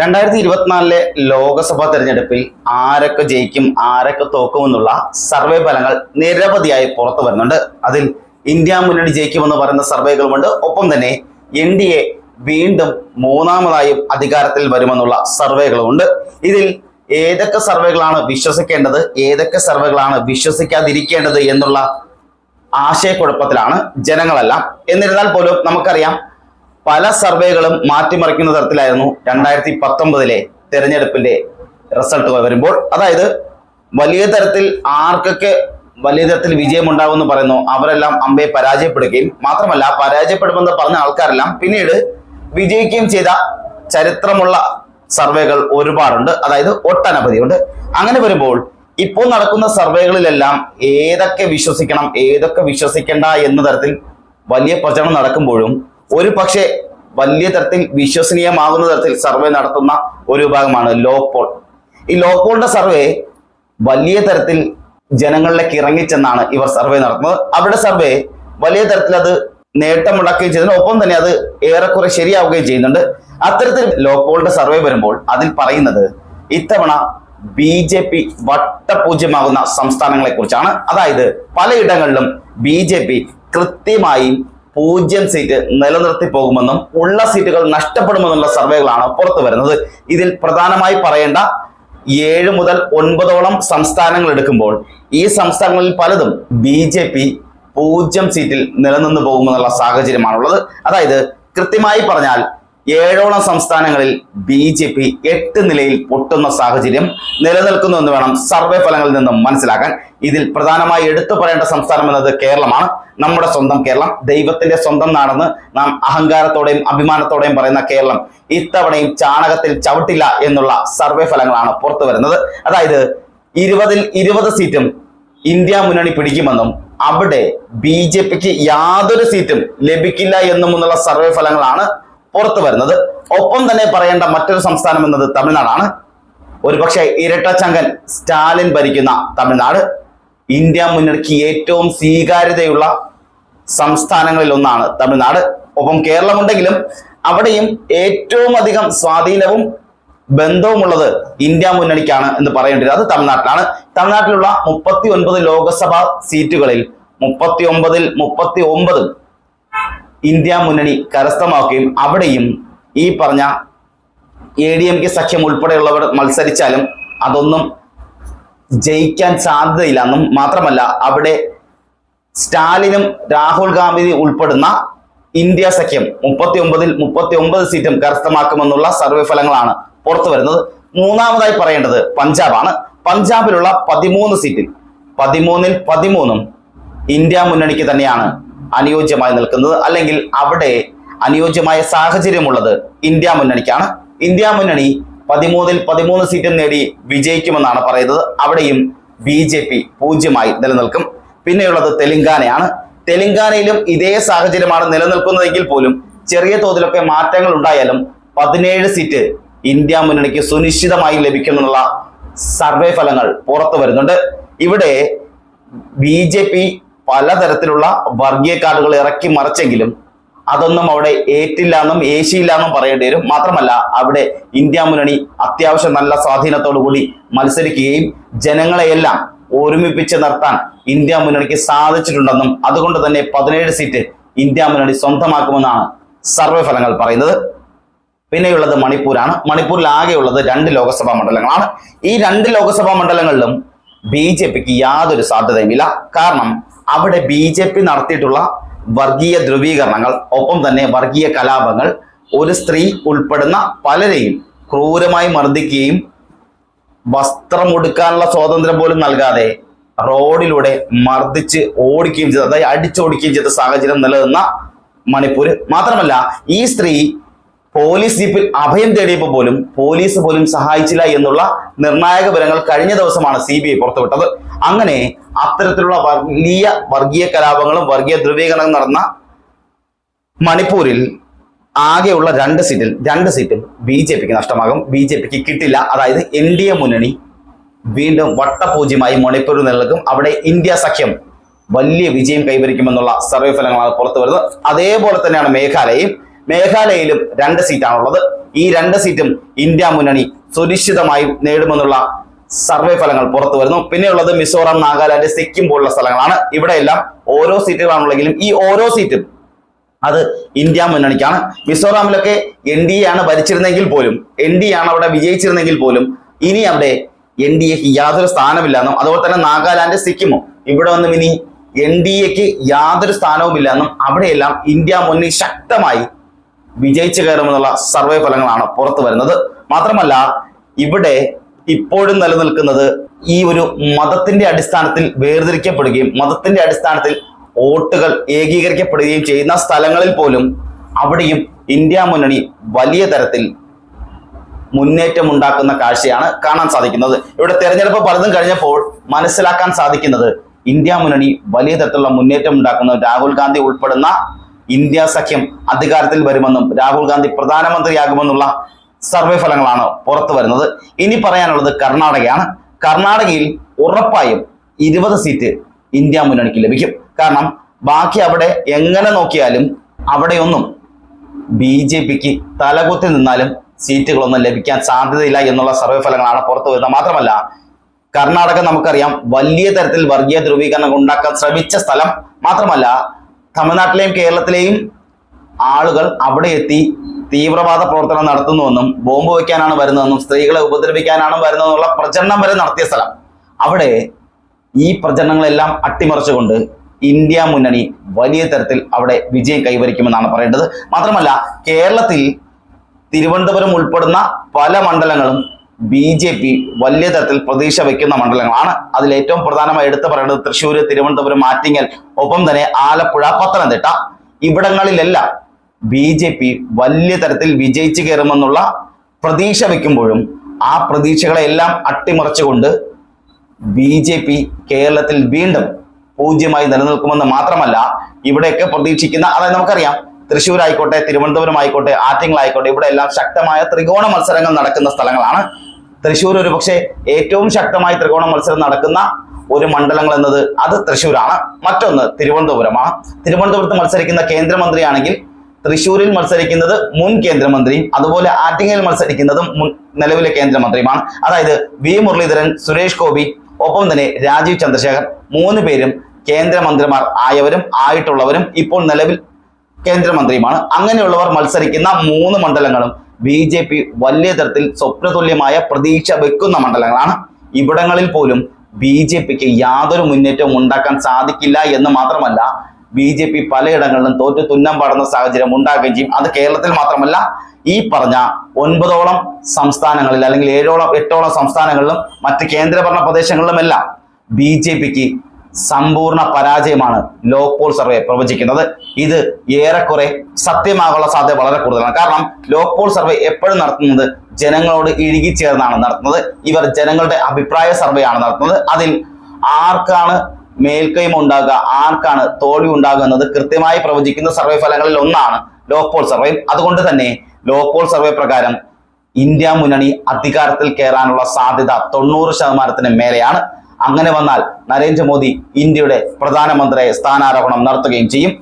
രണ്ടായിരത്തി ഇരുപത്തിനാലിലെ ലോക്സഭാ തെരഞ്ഞെടുപ്പിൽ ആരൊക്കെ ജയിക്കും ആരൊക്കെ തോക്കുമെന്നുള്ള സർവേ ഫലങ്ങൾ നിരവധിയായി പുറത്തു വരുന്നുണ്ട്. അതിൽ ഇന്ത്യ മുന്നണി ജയിക്കുമെന്ന് പറയുന്ന സർവേകളുമുണ്ട്. ഒപ്പം തന്നെ എൻ ഡി എ വീണ്ടും മൂന്നാമതായും അധികാരത്തിൽ വരുമെന്നുള്ള സർവേകളുമുണ്ട്. ഇതിൽ ഏതൊക്കെ സർവേകളാണ് വിശ്വസിക്കേണ്ടത് ഏതൊക്കെ സർവേകളാണ് വിശ്വസിക്കാതിരിക്കേണ്ടത് എന്നുള്ള ആശയക്കുഴപ്പത്തിലാണ് ജനങ്ങളെല്ലാം. എന്നിരുന്നാൽ പോലും നമുക്കറിയാം പല സർവേകളും മാറ്റിമറിക്കുന്ന തരത്തിലായിരുന്നു രണ്ടായിരത്തി പത്തൊമ്പതിലെ തെരഞ്ഞെടുപ്പിന്റെ റിസൾട്ട് വരുമ്പോൾ. അതായത് വലിയ തരത്തിൽ ആർക്കൊക്കെ വലിയ തരത്തിൽ വിജയമുണ്ടാവുമെന്ന് പറയുന്നു അവരെല്ലാം അമ്പയെ പരാജയപ്പെടുകയും മാത്രമല്ല പരാജയപ്പെടുമെന്ന് പറഞ്ഞ ആൾക്കാരെല്ലാം പിന്നീട് വിജയിക്കുകയും ചെയ്ത ചരിത്രമുള്ള സർവേകൾ ഒരുപാടുണ്ട്. അതായത് ഒട്ടനവധിയുണ്ട് അങ്ങനെ വരുമ്പോൾ ഇപ്പോൾ നടക്കുന്ന സർവേകളിലെല്ലാം ഏതൊക്കെ വിശ്വസിക്കണം ഏതൊക്കെ വിശ്വസിക്കേണ്ട എന്ന തരത്തിൽ വലിയ പ്രചരണം നടക്കുമ്പോഴും ഒരു പക്ഷേ വലിയ തരത്തിൽ വിശ്വസനീയമാകുന്ന തരത്തിൽ സർവേ നടത്തുന്ന ഒരു വിഭാഗമാണ് ലോപോൾ ഈ ലോപോളിന്റെ സർവേ വലിയ തരത്തിൽ ജനങ്ങളിലേക്ക് ഇറങ്ങിച്ചെന്നാണ് ഇവർ സർവേ നടത്തുന്നത്. അവരുടെ സർവേ വലിയ തരത്തിൽ അത് നേട്ടമുണ്ടാക്കുകയും ചെയ്യുന്നുണ്ട്. ഒപ്പം തന്നെ അത് ഏറെക്കുറെ ശരിയാവുകയും ചെയ്യുന്നുണ്ട്. അത്തരത്തിൽ ലോപോളിന്റെ സർവേ വരുമ്പോൾ അതിൽ പറയുന്നത് ഇത്തവണ ബി ജെ പി വട്ടപൂജ്യമാകുന്ന സംസ്ഥാനങ്ങളെ കുറിച്ചാണ് അതായത് പലയിടങ്ങളിലും ബി ജെ പി കൃത്യമായും പൂജ്യം സീറ്റ് നിലനിർത്തി പോകുമെന്നും ഉള്ള സീറ്റുകൾ നഷ്ടപ്പെടുമെന്നുള്ള സർവേകളാണ് പുറത്തു വരുന്നത്. ഇതിൽ പ്രധാനമായി പറയേണ്ട ഏഴ് മുതൽ ഒൻപതോളം സംസ്ഥാനങ്ങൾ എടുക്കുമ്പോൾ ഈ സംസ്ഥാനങ്ങളിൽ പലതും ബി ജെ പി പൂജ്യം സീറ്റിൽ നിലനിന്ന് പോകുമെന്നുള്ള സാഹചര്യമാണുള്ളത്. അതായത് കൃത്യമായി പറഞ്ഞാൽ ഏഴോളം സംസ്ഥാനങ്ങളിൽ ബി ജെ പി എട്ട് നിലയിൽ പൊട്ടുന്ന സാഹചര്യം നിലനിൽക്കുന്നു എന്ന് വേണം സർവേ ഫലങ്ങളിൽ നിന്നും മനസ്സിലാക്കാൻ. ഇതിൽ പ്രധാനമായി എടുത്തു പറയേണ്ട സംസ്ഥാനം എന്നത് കേരളമാണ്. നമ്മുടെ സ്വന്തം കേരളം ദൈവത്തിന്റെ സ്വന്തം നാടെന്ന് നാം അഹങ്കാരത്തോടെയും അഭിമാനത്തോടെയും പറയുന്ന കേരളം ഇത്തവണയും ചാണകത്തിൽ ചവിട്ടില്ല എന്നുള്ള സർവേ ഫലങ്ങളാണ് പുറത്തു വരുന്നത്. അതായത് ഇരുപതിൽ ഇരുപത് സീറ്റും ഇന്ത്യ മുന്നണി പിടിക്കുമെന്നും അവിടെ ബി ജെ പിക്ക് യാതൊരു സീറ്റും ലഭിക്കില്ല എന്നുമുള്ള സർവേ ഫലങ്ങളാണ് പുറത്തു വരുന്നത്. ഒപ്പം തന്നെ പറയേണ്ട മറ്റൊരു സംസ്ഥാനം എന്നത് തമിഴ്നാടാണ്. ഒരുപക്ഷെ ഇരട്ടച്ചങ്കൻ സ്റ്റാലിൻ ഭരിക്കുന്ന തമിഴ്നാട് ഇന്ത്യ മുന്നണിക്ക് ഏറ്റവും സ്വീകാര്യതയുള്ള സംസ്ഥാനങ്ങളിൽ ഒന്നാണ് തമിഴ്നാട്. ഒപ്പം കേരളമുണ്ടെങ്കിലും അവിടെയും ഏറ്റവും അധികം സ്വാധീനവും ബന്ധവുമുള്ളത് ഇന്ത്യ മുന്നണിക്കാണ് എന്ന് പറയേണ്ടത് അത് തമിഴ്നാട്ടിലാണ്. തമിഴ്നാട്ടിലുള്ള മുപ്പത്തി ഒൻപത് ലോക്സഭാ സീറ്റുകളിൽ മുപ്പത്തി ഒമ്പതിൽ മുപ്പത്തി ഒമ്പതും ഇന്ത്യ മുന്നണി കരസ്ഥമാക്കുകയും അവിടെയും ഈ പറഞ്ഞ എ ഡി എം കെ സഖ്യം ഉൾപ്പെടെയുള്ളവർ മത്സരിച്ചാലും അതൊന്നും ജയിക്കാൻ സാധ്യതയില്ല എന്നും മാത്രമല്ല അവിടെ സ്റ്റാലിനും രാഹുൽ ഗാന്ധി ഉൾപ്പെടുന്ന ഇന്ത്യ സഖ്യം മുപ്പത്തി ഒമ്പതിൽ മുപ്പത്തി ഒമ്പത് സീറ്റും കരസ്ഥമാക്കുമെന്നുള്ള സർവേ ഫലങ്ങളാണ് പുറത്തു വരുന്നത്. മൂന്നാമതായി പറയേണ്ടത് പഞ്ചാബാണ്. പഞ്ചാബിലുള്ള പതിമൂന്ന് സീറ്റിൽ പതിമൂന്നിൽ പതിമൂന്നും ഇന്ത്യ മുന്നണിക്ക് തന്നെയാണ്. അനുയോജ്യമായി നിൽക്കുന്നത്. അല്ലെങ്കിൽ അവിടെ അനുയോജ്യമായ സാഹചര്യമുള്ളത് ഇന്ത്യ മുന്നണിക്കാണ്. ഇന്ത്യ മുന്നണി പതിമൂന്നിൽ പതിമൂന്ന് സീറ്റും നേടി വിജയിക്കുമെന്നാണ് പറയുന്നത്. അവിടെയും ബി ജെ പി പൂജ്യമായി നിലനിൽക്കും. പിന്നെയുള്ളത് തെലങ്കാനയാണ്. തെലങ്കാനയിലും ഇതേ സാഹചര്യമാണ് നിലനിൽക്കുന്നതെങ്കിൽ പോലും ചെറിയ തോതിലൊക്കെ മാറ്റങ്ങൾ ഉണ്ടായാലും പതിനേഴ് സീറ്റ് ഇന്ത്യ മുന്നണിക്ക് സുനിശ്ചിതമായി ലഭിക്കുമെന്നുള്ള സർവേ ഫലങ്ങൾ പുറത്തു വരുന്നുണ്ട്. ഇവിടെ ബി ജെ പി പലതരത്തിലുള്ള വർഗീയ കാർഡുകൾ ഇറക്കി മറിച്ചെങ്കിലും അതൊന്നും അവിടെ ഏറ്റില്ല എന്നും ഏശിയില്ല എന്നും പറയേണ്ടി വരും. മാത്രമല്ല അവിടെ ഇന്ത്യ മുന്നണി അത്യാവശ്യം നല്ല സ്വാധീനത്തോടു കൂടി മത്സരിക്കുകയും ജനങ്ങളെയെല്ലാം ഒരുമിപ്പിച്ച് നിർത്താൻ ഇന്ത്യ മുന്നണിക്ക് സാധിച്ചിട്ടുണ്ടെന്നും അതുകൊണ്ട് തന്നെ പതിനേഴ് സീറ്റ് ഇന്ത്യ മുന്നണി സ്വന്തമാക്കുമെന്നാണ് സർവേ ഫലങ്ങൾ പറയുന്നത്. പിന്നെയുള്ളത് മണിപ്പൂരാണ്. മണിപ്പൂരിൽ ആകെയുള്ളത് രണ്ട് ലോക്സഭാ മണ്ഡലങ്ങളാണ്. ഈ രണ്ട് ലോക്സഭാ മണ്ഡലങ്ങളിലും ബി ജെ പിക്ക് യാതൊരു സാധ്യതയുമില്ല. കാരണം അവിടെ ബി ജെ പി നടത്തിയിട്ടുള്ള വർഗീയ ധ്രുവീകരണങ്ങൾ ഒപ്പം തന്നെ വർഗീയ കലാപങ്ങൾ ഒരു സ്ത്രീ ഉൾപ്പെടുന്ന പലരെയും ക്രൂരമായി മർദ്ദിക്കുകയും വസ്ത്രം ഉടുക്കാനുള്ള സ്വാതന്ത്ര്യം പോലും നൽകാതെ റോഡിലൂടെ മർദ്ദിച്ച് ഓടിക്കുകയും ചെയ്ത അതായത് അടിച്ചോടിക്കുകയും ചെയ്ത സാഹചര്യം നിലനിന്ന മണിപ്പൂര്. മാത്രമല്ല ഈ സ്ത്രീ പോലീസ് ജീപ്പിൽ അഭയം തേടിയപ്പോൾ പോലും പോലീസ് പോലും സഹായിച്ചില്ല എന്നുള്ള നിർണായക വിവരങ്ങൾ കഴിഞ്ഞ ദിവസമാണ് സി ബി ഐ പുറത്തുവിട്ടത്. അങ്ങനെ അത്തരത്തിലുള്ള വലിയ വർഗീയ കലാപങ്ങളും വർഗീയ ധ്രുവീകരണങ്ങളും നടന്ന മണിപ്പൂരിൽ ആകെയുള്ള രണ്ട് സീറ്റിൽ രണ്ട് സീറ്റും ബി ജെ പിക്ക് നഷ്ടമാകും. ബി ജെ പിക്ക് കിട്ടില്ല. അതായത് എൻ ഡി എ മുന്നണി വീണ്ടും വട്ടപൂജ്യമായി മണിപ്പൂരിൽ നിലനിൽക്കും. അവിടെ ഇന്ത്യ സഖ്യം വലിയ വിജയം കൈവരിക്കുമെന്നുള്ള സർവേ ഫലങ്ങളാണ് പുറത്തു വരുന്നത് അതേപോലെ തന്നെയാണ് മേഘാലയയും. മേഘാലയയിലും രണ്ട് സീറ്റാണുള്ളത്. ഈ രണ്ട് സീറ്റും ഇന്ത്യ മുന്നണി സുനിശ്ചിതമായും നേടുമെന്നുള്ള സർവേ ഫലങ്ങൾ പുറത്തു വരുന്നു. പിന്നെയുള്ളത് മിസോറാം നാഗാലാൻഡ് സിക്കിം പോലുള്ള സ്ഥലങ്ങളാണ്. ഇവിടെയെല്ലാം ഓരോ സീറ്റുകളാണുള്ളെങ്കിലും ഈ ഓരോ സീറ്റും അത് ഇന്ത്യ മുന്നണിക്കാണ്. മിസോറാമിലൊക്കെ എൻ ഡി എ ആണ് ഭരിച്ചിരുന്നെങ്കിൽ പോലും എൻ ഡി ആണ് അവിടെ വിജയിച്ചിരുന്നെങ്കിൽ പോലും ഇനി അവിടെ എൻ ഡി എക്ക് യാതൊരു സ്ഥാനമില്ലെന്നും അതുപോലെ തന്നെ നാഗാലാൻഡ് സിക്കിമോ ഇവിടെ ഒന്നും ഇനി എൻ ഡി എക്ക് യാതൊരു സ്ഥാനവുമില്ലെന്നും അവിടെയെല്ലാം ഇന്ത്യ മുന്നണി ശക്തമായി വിജയിച്ചു കയറുമെന്നുള്ള സർവേ ഫലങ്ങളാണ് പുറത്തു വരുന്നത്. മാത്രമല്ല ഇവിടെ ഇപ്പോഴും നിലനിൽക്കുന്നത് ഈ ഒരു മതത്തിന്റെ അടിസ്ഥാനത്തിൽ വേർതിരിക്കപ്പെടുകയും മതത്തിന്റെ അടിസ്ഥാനത്തിൽ വോട്ടുകൾ ഏകീകരിക്കപ്പെടുകയും ചെയ്യുന്ന സ്ഥലങ്ങളിൽ പോലും അവിടെയും ഇന്ത്യ മുന്നണി വലിയ തരത്തിൽ മുന്നേറ്റം ഉണ്ടാക്കുന്ന കാഴ്ചയാണ് കാണാൻ സാധിക്കുന്നത്. ഇവിടെ തെരഞ്ഞെടുപ്പ് പലതും കഴിഞ്ഞപ്പോൾ മനസ്സിലാക്കാൻ സാധിക്കുന്നത് ഇന്ത്യ മുന്നണി വലിയ തരത്തിലുള്ള മുന്നേറ്റം ഉണ്ടാക്കുന്ന രാഹുൽ ഗാന്ധി ഉൾപ്പെടുന്ന ഇന്ത്യ സഖ്യം അധികാരത്തിൽ വരുമെന്നും രാഹുൽ ഗാന്ധി പ്രധാനമന്ത്രിയാകുമെന്നുള്ള സർവേ ഫലങ്ങളാണ് പുറത്തു വരുന്നത്. ഇനി പറയാനുള്ളത് കർണാടകയാണ്. കർണാടകയിൽ ഉറപ്പായും ഇരുപത് സീറ്റ് ഇന്ത്യ മുന്നണിക്ക് ലഭിക്കും. കാരണം ബാക്കി അവിടെ എങ്ങനെ നോക്കിയാലും അവിടെയൊന്നും ബി ജെ പിക്ക് തലകുത്തി നിന്നാലും സീറ്റുകളൊന്നും ലഭിക്കാൻ സാധ്യതയില്ല എന്നുള്ള സർവേ ഫലങ്ങളാണ് പുറത്തു വരുന്നത്. മാത്രമല്ല കർണാടക നമുക്കറിയാം വലിയ തരത്തിൽ വർഗീയ ധ്രുവീകരണം ഉണ്ടാക്കാൻ ശ്രമിച്ച സ്ഥലം. മാത്രമല്ല തമിഴ്നാട്ടിലെയും കേരളത്തിലെയും ആളുകൾ അവിടെ എത്തി തീവ്രവാദ പ്രവർത്തനം നടത്തുന്നുവെന്നും ബോംബ് വയ്ക്കാനാണ് വരുന്നതെന്നും സ്ത്രീകളെ ഉപദ്രവിക്കാനാണ് വരുന്നതെന്നുള്ള പ്രചരണം വരെ നടത്തിയ സ്ഥലം. അവിടെ ഈ പ്രചരണങ്ങളെല്ലാം അട്ടിമറിച്ചുകൊണ്ട് ഇന്ത്യ മുന്നണി വലിയ തരത്തിൽ അവിടെ വിജയം കൈവരിക്കുമെന്നാണ് പറയേണ്ടത്. മാത്രമല്ല കേരളത്തിൽ തിരുവനന്തപുരം ഉൾപ്പെടുന്ന പല മണ്ഡലങ്ങളും ബി ജെ പി വലിയ തരത്തിൽ പ്രതീക്ഷ വയ്ക്കുന്ന മണ്ഡലങ്ങളാണ്. അതിൽ ഏറ്റവും പ്രധാനമായി എടുത്തു പറയുന്നത് തൃശ്ശൂർ തിരുവനന്തപുരം ആറ്റിങ്ങൽ ഒപ്പം തന്നെ ആലപ്പുഴ പത്തനംതിട്ട. ഇവിടങ്ങളിലെല്ലാം ബി ജെ പി വലിയ തരത്തിൽ വിജയിച്ചു കയറുമെന്നുള്ള പ്രതീക്ഷ വയ്ക്കുമ്പോഴും ആ പ്രതീക്ഷകളെല്ലാം അട്ടിമറിച്ചുകൊണ്ട് ബി ജെ പി കേരളത്തിൽ വീണ്ടും പൂജ്യമായി നിലനിൽക്കുമെന്ന് മാത്രമല്ല ഇവിടെയൊക്കെ പ്രതീക്ഷിക്കുന്ന അതായത് നമുക്കറിയാം തൃശ്ശൂർ ആയിക്കോട്ടെ തിരുവനന്തപുരം ആയിക്കോട്ടെ ആറ്റിങ്ങൽ ആയിക്കോട്ടെ ഇവിടെ എല്ലാം ശക്തമായ ത്രികോണ മത്സരങ്ങൾ നടക്കുന്ന സ്ഥലങ്ങളാണ്. തൃശ്ശൂർ ഒരു പക്ഷേ ഏറ്റവും ശക്തമായി ത്രികോണ മത്സരം നടക്കുന്ന ഒരു മണ്ഡലങ്ങൾ എന്നത് അത് തൃശ്ശൂരാണ്. മറ്റൊന്ന് തിരുവനന്തപുരമാണ് തിരുവനന്തപുരത്ത് മത്സരിക്കുന്ന കേന്ദ്രമന്ത്രിയാണെങ്കിൽ തൃശ്ശൂരിൽ മത്സരിക്കുന്നത് മുൻ കേന്ദ്രമന്ത്രിയും അതുപോലെ ആറ്റിങ്ങയിൽ മത്സരിക്കുന്നതും മുൻ നിലവിലെ കേന്ദ്രമന്ത്രിയുമാണ്. അതായത് വി മുരളീധരൻ സുരേഷ് ഗോപി ഒപ്പം തന്നെ രാജീവ് ചന്ദ്രശേഖർ മൂന്ന് പേരും കേന്ദ്രമന്ത്രിമാർ ആയവരും ആയിട്ടുള്ളവരും ഇപ്പോൾ നിലവിൽ കേന്ദ്രമന്ത്രിയുമാണ്. അങ്ങനെയുള്ളവർ മത്സരിക്കുന്ന മൂന്ന് മണ്ഡലങ്ങളും ബി ജെ പി വലിയ തരത്തിൽ സ്വപ്നതുല്യമായ പ്രതീക്ഷ വെക്കുന്ന മണ്ഡലങ്ങളാണ്. ഇവിടങ്ങളിൽ പോലും ബി ജെ പിക്ക് യാതൊരു മുന്നേറ്റവും ഉണ്ടാക്കാൻ സാധിക്കില്ല എന്ന് മാത്രമല്ല ബി ജെ പി പലയിടങ്ങളിലും തോറ്റു തുന്നം പാടുന്ന സാഹചര്യം ഉണ്ടാകുകയും ചെയ്യും. അത് കേരളത്തിൽ മാത്രമല്ല ഈ പറഞ്ഞ ഒൻപതോളം സംസ്ഥാനങ്ങളിൽ അല്ലെങ്കിൽ ഏഴോളം എട്ടോളം സംസ്ഥാനങ്ങളിലും മറ്റ് കേന്ദ്രഭരണ പ്രദേശങ്ങളിലുമെല്ലാം ബി ജെ പിക്ക് സമ്പൂർണ പരാജയമാണ് ലോക് പോൾ സർവേ പ്രവചിക്കുന്നത്. ഇത് ഏറെക്കുറെ സത്യമാകാനുള്ള സാധ്യത വളരെ കൂടുതലാണ്. കാരണം ലോക് പോൾ സർവേ എപ്പോഴും നടത്തുന്നത് ജനങ്ങളോട് ഇഴുകിച്ചേർന്നാണ് നടത്തുന്നത്. ഇവർ ജനങ്ങളുടെ അഭിപ്രായ സർവേ ആണ് നടത്തുന്നത്. അതിൽ ആർക്കാണ് മേൽക്കൈമ ഉണ്ടാകുക ആർക്കാണ് തോൽവി ഉണ്ടാകുക എന്നത് കൃത്യമായി പ്രവചിക്കുന്ന സർവേ ഫലങ്ങളിൽ ഒന്നാണ് ലോക്പോൾ സർവേ. അതുകൊണ്ട് തന്നെ ലോക്പോൾ സർവേ പ്രകാരം ഇന്ത്യ മുന്നണി അധികാരത്തിൽ കയറാനുള്ള സാധ്യത തൊണ്ണൂറ് ശതമാനത്തിന് മേലെയാണ്. അങ്ങനെ വന്നാൽ നരേന്ദ്രമോദി ഇന്ത്യയുടെ പ്രധാനമന്ത്രിയെ സ്ഥാനാരോഹണം നടത്തുകയും ചെയ്യും.